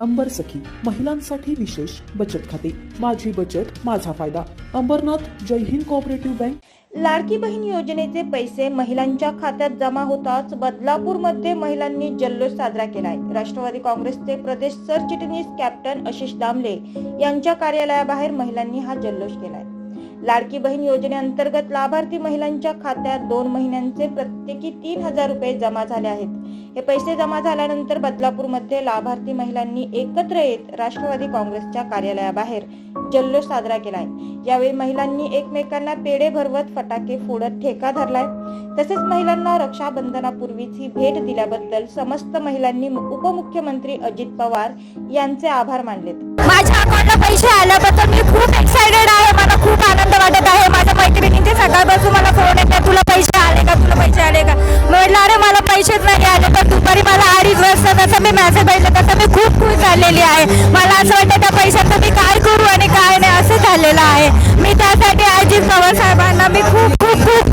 अंबर सखी महिलांसाठी विशेष बचत खाते. माझी बचत माझा फायदा. Ambernath Jai Hind cooperative bank. Ladki Bahin योजनेचे पैसे महिलांच्या खात्यात जमा होताच बदलापूरमध्ये महिलांनी जल्लोष साजरा केलाय. राष्ट्रवादी काँग्रेसचे प्रदेश सरचिटणीस कॅप्टन आशिष दामले यांच्या कार्यालयाबाहेर महिलांनी हा जल्लोष केलाय. लाडकी बहीण योजनेअंतर्गत लाभार्थी महिलांच्या खात्यात दोन महिन्यांचे प्रत्येकी तीन हजार रुपये जमा झाले आहेत. हे पैसे जमा झाल्यानंतर बदलापूरमध्ये लाभार्थी महिलांनी एकत्र येत राष्ट्रवादी काँग्रेसच्या कार्यालयाबाहेर जल्लोष साजरा केलाय. यावेळी महिलांनी एकमेकांना पेढे भरवत फटाके फोडत ठेका धरलाय. तसेच महिलांना रक्षाबंधनापूर्वीच ही भेट दिल्याबद्दल समस्त महिलांनी उपमुख्यमंत्री अजित पवार यांचे आभार मानलेत. माझ्या अकाउंटला पैसे आल्याबद्दल मी खूप एक्साइटेड आहे. मला खूप आनंद वाटत आहे. पैसे पाहिजे तसं मी खूप खुश झालेली आहे. मला असं वाटतं त्या पैशात मी काय करू आणि काय नाही असं झालेलं आहे. मी त्यासाठी अजित पवार साहेबांना मी खूप खूप खूप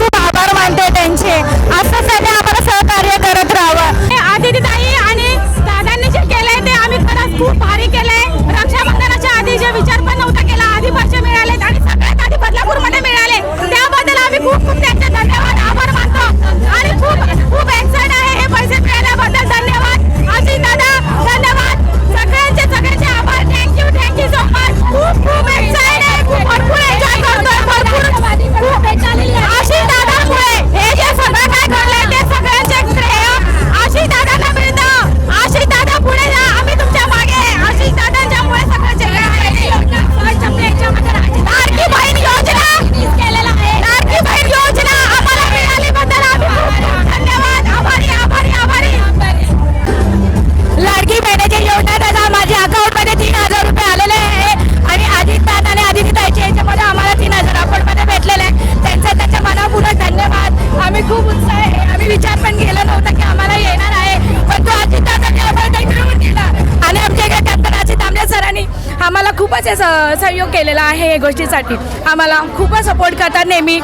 आम्ही खूप उत्साह आहे. आम्ही विचार पण केला नव्हता की आम्हाला येणार आहे. पण तो अजित दादाने आम्हाला काही मिळवून दिला आणि आमच्या इकडे कॅप्टन अजित तांबे सरांनी आम्हाला खूपच स- सहयोग केलेला आहे या गोष्टीसाठी. आम्हाला खूपच सपोर्ट करतात नेहमी.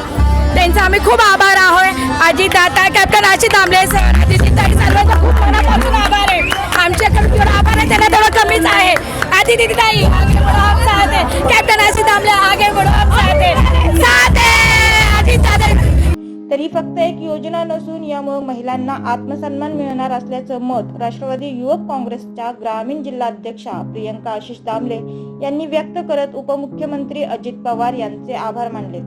त्यांचा आम्ही खूप आभार आहोत अजित दादा कॅप्टन अजित आमले सर आदिती ताई सर्वांचा खूप मनापासून आभार आहे. आमच्याकडे जेवढा आभार आहे त्यांना थोडं कमीच आहे. आदिती ताई कॅप्टन अजित आमले आगे बडो आप तरी फक्त एक योजना नसून यामुळे महिलांना आत्मसन्मान मिळणार असल्याचं मत राष्ट्रवादी युवक काँग्रेसच्या ग्रामीण जिल्हाध्यक्षा प्रियंका आशिष दामले यांनी व्यक्त करत उपमुख्यमंत्री अजित पवार यांचे आभार मानले.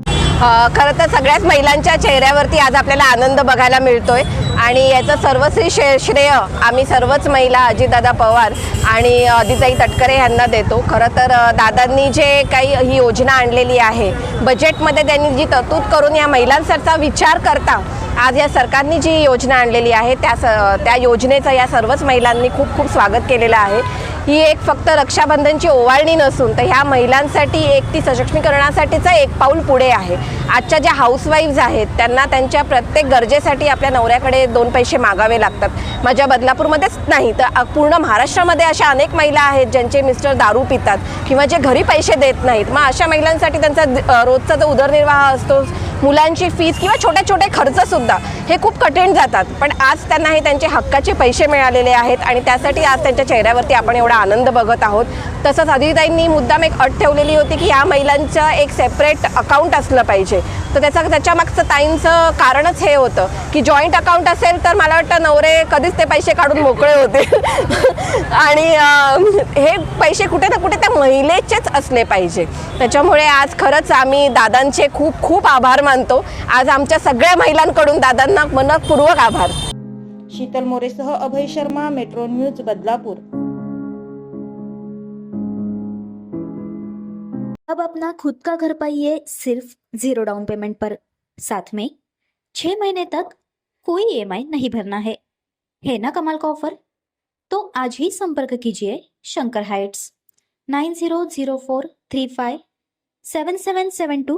खरं तर सगळ्याच महिलांच्या चेहऱ्यावरती आज आपल्याला आनंद बघायला मिळतोय. आणि याचं सर्वश्री श्रे श्रेय आम्ही सर्वच महिला अजितदादा पवार आणि अदिताई तटकरे यांना देतो. खरं तर दादांनी जे काही ही योजना आणलेली आहे बजेटमध्ये त्यांनी जी तरतूद करून या महिलांचा विचार करता आज या सरकारने जी योजना आणलेली आहे त्या स त्या योजनेचं या सर्वच महिलांनी खूप खूप स्वागत केलेलं आहे. ही एक फक्त रक्षाबंधनची ओवाळणी नसून तर ह्या महिलांसाठी एक ती सशक्तीकरणासाठीचं एक पाऊल पुढे आहे. आजच्या ज्या हाऊसवाईफ्स आहेत त्यांना त्यांच्या प्रत्येक गरजेसाठी आपल्या नवऱ्याकडे दोन पैसे मागावे लागतात. माझ्या बदलापूरमध्येच नाही तर पूर्ण महाराष्ट्रामध्ये अशा अनेक महिला आहेत ज्यांचे मिस्टर दारू पितात किंवा जे घरी पैसे देत नाहीत. मग अशा महिलांसाठी त्यांचा रोजचा जो उदरनिर्वाह असतो मुलांची फीज किंवा छोटे छोटे खर्चसुद्धा हे खूप कठीण जातात. पण आज त्यांना हे त्यांचे हक्काचे पैसे मिळालेले आहेत आणि त्यासाठी आज त्यांच्या चेहऱ्यावरती आपण एवढा आनंद बघत आहोत. तसंच अदिताईंनी मुद्दाम एक अट ठेवलेली होती की या महिलांचं एक सेपरेट अकाउंट असलं पाहिजे. तर त्याचं त्याच्यामागचं ताईंचं कारणच हे होतं की जॉईंट अकाउंट असेल तर मला वाटतं नवरे कधीच ते पैसे काढून मोकळे होते आणि हे पैसे कुठे ना कुठे त्या महिलेचेच असले पाहिजे. त्याच्यामुळे आज खरंच आम्ही दादांचे खूप खूप आभार मानतो. आज आमच्या सगळ्या महिलांकडून दादांना मनपूर्वक आभार. शीतल मोरेसह अभय शर्मा मेट्रो न्यूज बदलापूर. अब अपना खुद का घर पाइए सिर्फ जीरो डाउन पेमेंट पर। साथ में छह महीने तक कोई ईएमआई नहीं भरना है। है ना कमाल का ऑफर तो आज ही संपर्क कीजिए Shankar heights. Nine zero zero four three five seven seven seven two